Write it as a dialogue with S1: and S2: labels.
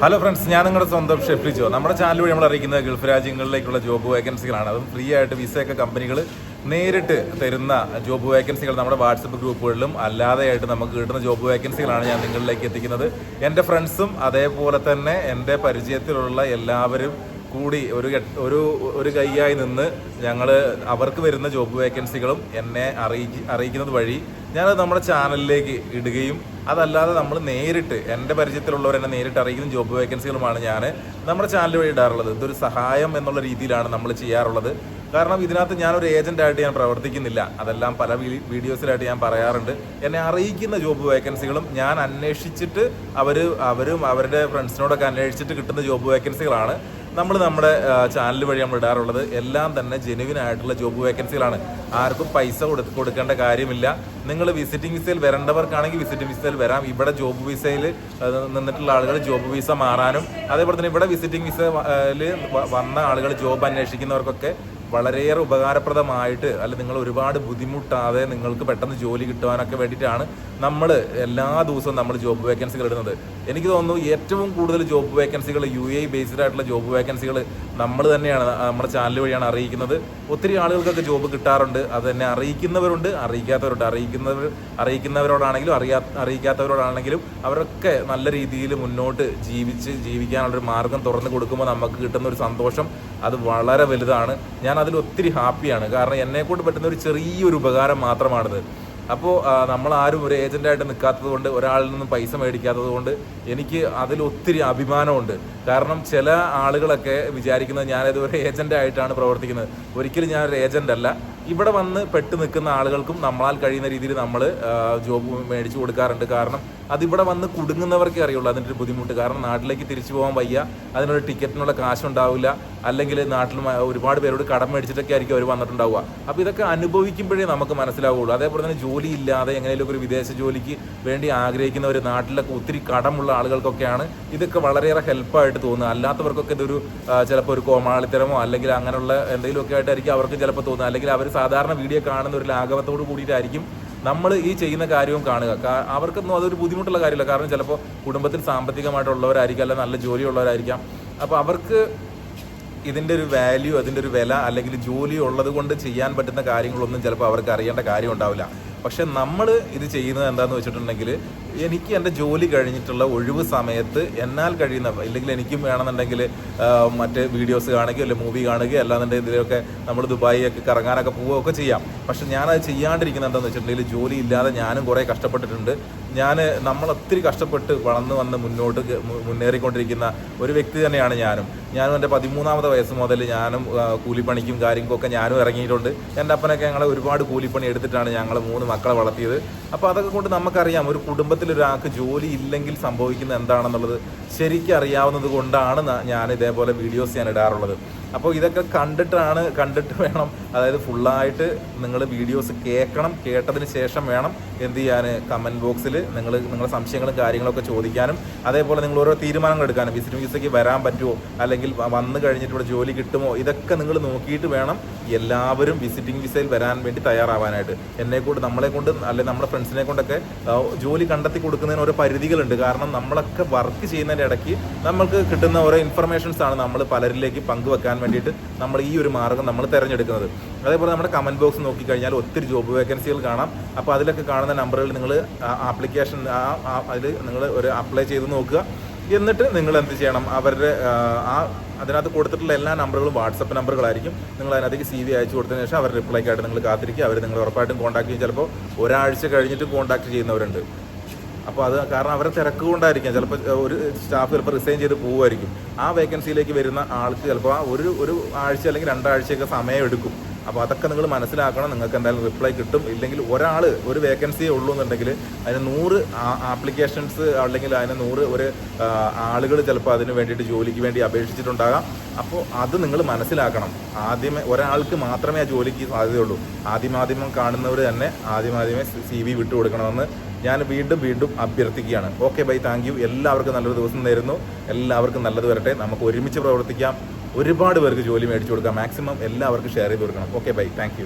S1: Hello friends ഞാൻ നിങ്ങളുടെ സ്വന്തം ഷെഫ്ലിജോ നമ്മുടെ ചാനൽ വഴി നമ്മൾ അറിയിക്കുന്നത് ഗൾഫ് രാജ്യങ്ങളിലേക്കുള്ള ജോബ് വേക്കൻസികളാണ് അതും ഫ്രീ ആയിട്ട് വിസയൊക്കെ കമ്പനികൾ നേരിട്ട് തരുന്ന ജോബ് വേക്കൻസികൾ നമ്മുടെ വാട്സപ്പ് ഗ്രൂപ്പുകളിലും അല്ലാതെയായിട്ട് നമുക്ക് കിട്ടുന്ന ജോബ് വേക്കൻസികളാണ് ഞാൻ നിങ്ങളിലേക്ക് എത്തിക്കുന്നത്. എന്റെ ഫ്രണ്ട്സും അതേപോലെ തന്നെ എന്റെ പരിചയത്തിലുള്ള എല്ലാവരും കൂടി ഒരു ഒരു ഒരു കൈയായി നിന്ന് ഞങ്ങൾ അവർക്ക് വരുന്ന ജോബ് വേക്കൻസികളും എന്നെ അറിയിക്ക അറിയിക്കുന്നത് വഴി ഞാനത് നമ്മുടെ ചാനലിലേക്ക് ഇടുകയും അതല്ലാതെ നമ്മൾ നേരിട്ട് എന്റെ പരിചയത്തിലുള്ളവർ എന്നെ നേരിട്ട് അറിയിക്കുന്ന ജോബ് വേക്കൻസികളുമാണ് ഞാൻ നമ്മുടെ ചാനൽ വഴി ഇടാറുള്ളത്. ഇതൊരു സഹായം എന്നുള്ള രീതിയിലാണ് നമ്മൾ ചെയ്യാറുള്ളത്. കാരണം ഇതിനകത്ത് ഞാനൊരു ഏജന്റായിട്ട് ഞാൻ പ്രവർത്തിക്കുന്നില്ല. അതെല്ലാം പല വീഡിയോസിലായിട്ട് ഞാൻ പറയാറുണ്ട്. എന്നെ അറിയിക്കുന്ന ജോബ് വേക്കൻസികളും ഞാൻ അന്വേഷിച്ചിട്ട് അവർ അവരും അവരുടെ ഫ്രണ്ട്സിനോടൊക്കെ അന്വേഷിച്ചിട്ട് കിട്ടുന്ന ജോബ് വേക്കൻസികളാണ് നമ്മൾ നമ്മുടെ ചാനൽ വഴി നമ്മൾ ഇടാറുള്ളത് എല്ലാം തന്നെ ജെനുവിൻ ആയിട്ടുള്ള ജോബ് വേക്കൻസികളാണ് ആർക്കും പൈസ കൊടുക്കേണ്ട കാര്യമില്ല. നിങ്ങൾ വിസിറ്റിംഗ് വിസയിൽ വരേണ്ടവർക്കാണെങ്കിൽ വിസിറ്റിംഗ് വിസയിൽ വരാം. ഇവിടെ ജോബ് വിസയിൽ നിന്നിട്ടുള്ള ആളുകൾ ജോബ് വിസ മാറാനും അതേപോലെ തന്നെ ഇവിടെ വിസിറ്റിംഗ് വിസയിൽ വന്ന ആളുകൾ ജോബ് അന്വേഷിക്കുന്നവർക്കൊക്കെ വളരെയേറെ ഉപകാരപ്രദമായിട്ട് അല്ല നിങ്ങൾ ഒരുപാട് ബുദ്ധിമുട്ടാതെ നിങ്ങൾക്ക് പെട്ടെന്ന് ജോലി കിട്ടുവാനൊക്കെ വേണ്ടിയിട്ടാണ് നമ്മൾ എല്ലാ ദിവസവും നമ്മൾ ജോബ് വേക്കൻസികൾ ഇടുന്നത്. എനിക്ക് തോന്നുന്നു ഏറ്റവും കൂടുതൽ ജോബ് വേക്കൻസികൾ യു എ ബേസ്ഡ് ആയിട്ടുള്ള ജോബ് വേക്കൻസികൾ നമ്മൾ തന്നെയാണ് നമ്മുടെ ചാനൽ വഴിയാണ് അറിയിക്കുന്നത്. ഒത്തിരി ആളുകൾക്കൊക്കെ ജോബ് കിട്ടാറുണ്ട് അത് തന്നെ അറിയിക്കുന്നവരുണ്ട് അറിയിക്കാത്തവരുണ്ട്. അറിയിക്കുന്നവർ അറിയിക്കുന്നവരോടാണെങ്കിലും അറിയാ അറിയിക്കാത്തവരോടാണെങ്കിലും അവരൊക്കെ നല്ല രീതിയിൽ മുന്നോട്ട് ജീവിച്ച് ജീവിക്കാനുള്ളൊരു മാർഗം തുറന്നു കൊടുക്കുമ്പോൾ നമുക്ക് കിട്ടുന്ന ഒരു സന്തോഷം അത് വളരെ വലുതാണ്. ഞാൻ അതിൽ ഒത്തിരി ഹാപ്പിയാണ്. കാരണം എന്നെ കൊണ്ട് പറ്റുന്ന ഒരു ചെറിയൊരു ഉപകാരം മാത്രമാണിത്. അപ്പോൾ നമ്മൾ ആരും ഒരു ഏജന്റായിട്ട് നിൽക്കാത്തത് കൊണ്ട് ഒരാളിൽ നിന്നും പൈസ മേടിക്കാത്തത് കൊണ്ട് എനിക്ക് അതിൽ ഒത്തിരി അഭിമാനമുണ്ട്. കാരണം ചില ആളുകളൊക്കെ വിചാരിക്കുന്നത് ഞാനത് ഒരു ഏജന്റായിട്ടാണ് പ്രവർത്തിക്കുന്നത്. ഒരിക്കലും ഞാനൊരു ഏജന്റ് അല്ല ഇവിടെ വന്ന് പെട്ട് നിൽക്കുന്ന ആളുകൾക്കും നമ്മളാൽ കഴിയുന്ന രീതിയിൽ നമ്മൾ ജോബ് മേടിച്ചു കൊടുക്കാറുണ്ട്. കാരണം അതിവിടെ വന്ന് കുടുങ്ങുന്നവർക്കേ അറിയുള്ളൂ. അതിന്റെ ഒരു ബുദ്ധിമുട്ട്. കാരണം നാട്ടിലേക്ക് തിരിച്ചു പോകാൻ വയ്യ. അതിനൊരു ടിക്കറ്റിനുള്ള കാശുണ്ടാവില്ല. അല്ലെങ്കിൽ നാട്ടിൽ ഒരുപാട് പേരോട് കടം മേടിച്ചിട്ടൊക്കെ ആയിരിക്കും അവർ വന്നിട്ടുണ്ടാവുക. അപ്പോൾ ഇതൊക്കെ അനുഭവിക്കുമ്പോഴേ നമുക്ക് മനസ്സിലാവുള്ളൂ. അതേപോലെ തന്നെ ജോലി ഇല്ലാതെ എങ്ങനെയെങ്കിലും ഒരു വിദേശ ജോലിക്ക് വേണ്ടി ആഗ്രഹിക്കുന്ന ഒരു നാട്ടിലൊക്കെ ഒത്തിരി കടമുള്ള ആളുകൾക്കൊക്കെയാണ് ഇതൊക്കെ വളരെയേറെ ഹെൽപ്പായിട്ട് തോന്നുന്നത് അല്ലാത്തവർക്കൊക്കെ ഇതൊരു ചിലപ്പോൾ ഒരു കോമാളിത്തരമോ അല്ലെങ്കിൽ അങ്ങനെയുള്ള എന്തെങ്കിലുമൊക്കെ ആയിട്ടായിരിക്കും അവർക്ക് ചിലപ്പോൾ തോന്നുന്നത് അല്ലെങ്കിൽ അവർ സാധാരണ വീഡിയോ കാണുന്ന ഒരു ലാഘവത്തോട് കൂടിയിട്ടായിരിക്കും നമ്മൾ ഈ ചെയ്യുന്ന കാര്യവും കാണുക. അവർക്കൊന്നും അതൊരു ബുദ്ധിമുട്ടുള്ള കാര്യമില്ല. കാരണം ചിലപ്പോൾ കുടുംബത്തിൽ സാമ്പത്തികമായിട്ടുള്ളവരായിരിക്കാം അല്ലെങ്കിൽ നല്ല ജോലിയുള്ളവരായിരിക്കാം. അപ്പോൾ അവർക്ക് ഇതിന്റെ ഒരു വാല്യൂ അതിന്റെ ഒരു വില അല്ലെങ്കിൽ ജോലി ഉള്ളത് കൊണ്ട് ചെയ്യാൻ പറ്റുന്ന കാര്യങ്ങളൊന്നും ചിലപ്പോൾ അവർക്ക് അറിയേണ്ട കാര്യം ഉണ്ടാവില്ല. പക്ഷെ നമ്മൾ ഇത് ചെയ്യുന്നത് എന്താണെന്ന് വെച്ചിട്ടുണ്ടെങ്കിൽ എനിക്ക് എന്റെ ജോലി കഴിഞ്ഞിട്ടുള്ള ഒഴിവ് സമയത്ത് എന്നാൽ കഴിയുന്ന ഇല്ലെങ്കിൽ എനിക്കും വേണമെന്നുണ്ടെങ്കിൽ മറ്റ് വീഡിയോസ് കാണുകയോ അല്ലെങ്കിൽ മൂവി കാണുകയോ അല്ലാന്നുണ്ടെങ്കിൽ ഇതിലൊക്കെ നമ്മൾ ദുബായി ഒക്കെ കറങ്ങാനൊക്കെ പോവുകയൊക്കെ ചെയ്യാം. പക്ഷെ ഞാനത് ചെയ്യാണ്ടിരിക്കുന്നത് എന്താണെന്ന് വെച്ചിട്ടുണ്ടെങ്കിൽ ജോലി ഇല്ലാതെ ഞാനും കുറേ കഷ്ടപ്പെട്ടിട്ടുണ്ട്. ഞാൻ നമ്മൾ ഒത്തിരി കഷ്ടപ്പെട്ട് വളർന്നു വന്ന് മുന്നോട്ട് മുന്നേറിക്കൊണ്ടിരിക്കുന്ന ഒരു വ്യക്തി തന്നെയാണ് ഞാനും. ഞാനും എന്റെ പതിമൂന്നാമത്തെ വയസ്സ് മുതൽ ഞാനും കൂലിപ്പണിക്കും കാര്യങ്ങൾക്കൊക്കെ ഞാനും ഇറങ്ങിയിട്ടുണ്ട്. എന്റെ അപ്പനൊക്കെ ഞങ്ങളെ ഒരുപാട് കൂലിപ്പണി എടുത്തിട്ടാണ് ഞങ്ങൾ മൂന്ന് മക്കളെ വളർത്തിയത്. അപ്പോൾ അതൊക്കെ കൊണ്ട് നമുക്കറിയാം ഒരു കുടുംബത്തിൽ ഒരാൾക്ക് ജോലി ഇല്ലെങ്കിൽ സംഭവിക്കുന്നത് എന്താണെന്നുള്ളത് ശരിക്കും അറിയാവുന്നത് കൊണ്ടാണ് ഞാൻ ഇതേപോലെ വീഡിയോസ് ഞാൻ ഇടാറുള്ളത്. അപ്പോൾ ഇതൊക്കെ കണ്ടിട്ടാണ് കണ്ടിട്ട് വേണം അതായത് ഫുള്ളായിട്ട് നിങ്ങൾ വീഡിയോസ് കേൾക്കണം കേട്ടതിന് ശേഷം വേണം എന്ത് ചെയ്യാൻ കമന്റ് ബോക്സിൽ നിങ്ങൾ നിങ്ങളുടെ സംശയങ്ങളും കാര്യങ്ങളൊക്കെ ചോദിക്കാനും അതേപോലെ നിങ്ങൾ ഓരോ തീരുമാനങ്ങൾ എടുക്കാനും വിസിറ്റ് വിസയ്ക്ക് വരാൻ പറ്റുമോ അല്ലെങ്കിൽ വന്നു വന്ന് കഴിഞ്ഞിട്ട് ഇവിടെ ജോലി കിട്ടുമോ ഇതൊക്കെ നിങ്ങൾ നോക്കിയിട്ട് വേണം എല്ലാവരും വിസിറ്റിംഗ് വിസയിൽ വരാൻ വേണ്ടി തയ്യാറാവാനായിട്ട്. എന്നെ കൊണ്ട് നമ്മളെ കൊണ്ട് അല്ലെങ്കിൽ നമ്മുടെ ഫ്രണ്ട്സിനെ കൊണ്ടൊക്കെ ജോലി കണ്ടെത്തി കൊടുക്കുന്നതിന് ഓരോ പരിധികളുണ്ട്. കാരണം നമ്മളൊക്കെ വർക്ക് ചെയ്യുന്നതിന്റെ ഇടയ്ക്ക് നമ്മൾക്ക് കിട്ടുന്ന ഓരോ ഇൻഫർമേഷൻസ് ആണ് നമ്മൾ പലരിലേക്ക് പങ്കുവെക്കാൻ വേണ്ടിയിട്ട് നമ്മൾ ഈ ഒരു മാർഗം നമ്മൾ തിരഞ്ഞെടുക്കുന്നത്. അതേപോലെ നമ്മുടെ കമന്റ് ബോക്സ് നോക്കിക്കഴിഞ്ഞാൽ ഒത്തിരി ജോബ് വേക്കൻസികൾ കാണാം. അപ്പോൾ അതിലൊക്കെ കാണുന്ന നമ്പറുകൾ നിങ്ങൾ ആപ്ലിക്കേഷൻ അതിൽ നിങ്ങൾ ഒരു അപ്ലൈ ചെയ്ത് നോക്കുക. എന്നിട്ട് നിങ്ങൾ എന്ത് ചെയ്യണം? അവരുടെ ആ, അതിനകത്ത് കൊടുത്തിട്ടുള്ള എല്ലാ നമ്പറുകളും വാട്സപ്പ് നമ്പറുകളായിരിക്കും നിങ്ങൾ അതിനകത്തേക്ക് സി വി അയച്ചു കൊടുത്തതിന് ശേഷം അവർ റിപ്ലൈക്കായിട്ട് നിങ്ങൾ കാത്തിരിക്കുക. അവർ നിങ്ങൾ ഉറപ്പായിട്ടും കോൺടാക്ട് ചെയ്യും. ചിലപ്പോൾ ഒരാഴ്ച കഴിഞ്ഞിട്ട് കോൺടാക്ട് ചെയ്യുന്നവരുണ്ട്. അപ്പോൾ അത് കാരണം അവരെ തിരക്ക് കൊണ്ടായിരിക്കാം ചിലപ്പോൾ ഒരു സ്റ്റാഫ് ചിലപ്പോൾ റിസൈൻ ചെയ്ത് പോകുമായിരിക്കും ആ വേക്കൻസിയിലേക്ക് വരുന്ന ആൾക്ക് ചിലപ്പോൾ ആ ഒരു ഒരു ആഴ്ച അല്ലെങ്കിൽ രണ്ടാഴ്ചയൊക്കെ സമയം എടുക്കും. അപ്പോൾ അതൊക്കെ നിങ്ങൾ മനസ്സിലാക്കണം. നിങ്ങൾക്ക് എന്തായാലും റിപ്ലൈ കിട്ടും. ഇല്ലെങ്കിൽ ഒരാൾ ഒരു വേക്കൻസിയേ ഉള്ളൂ എന്നുണ്ടെങ്കിൽ അതിന് നൂറ് ആപ്ലിക്കേഷൻസ് അല്ലെങ്കിൽ അതിന് നൂറ് ഒരു ആളുകൾ ചിലപ്പോൾ അതിന് വേണ്ടിയിട്ട് ജോലിക്ക് വേണ്ടി അപേക്ഷിച്ചിട്ടുണ്ടാകാം. അപ്പോൾ അത് നിങ്ങൾ മനസ്സിലാക്കണം. ആദ്യമേ ഒരാൾക്ക് മാത്രമേ ആ ജോലിക്ക് സാധ്യതയുള്ളൂ. ആദ്യമാദ്യമം കാണുന്നവർ തന്നെ ആദ്യമാദ്യമേ സി വി വിട്ടു ഞാൻ വീണ്ടും വീണ്ടും അഭ്യർത്ഥിക്കുകയാണ്. Okay bye thank you. എല്ലാവർക്കും നല്ലൊരു ദിവസം നേരുന്നു. എല്ലാവർക്കും നല്ലത് വരട്ടെ. നമുക്ക് ഒരുമിച്ച് പ്രവർത്തിക്കാം. ഒരുപാട് പേർക്ക് ജോലി മേടിച്ചു കൊടുക്കാം. മാക്സിമം എല്ലാവർക്കും ഷെയർ ചെയ്ത് കൊടുക്കണം. Okay bye. താങ്ക്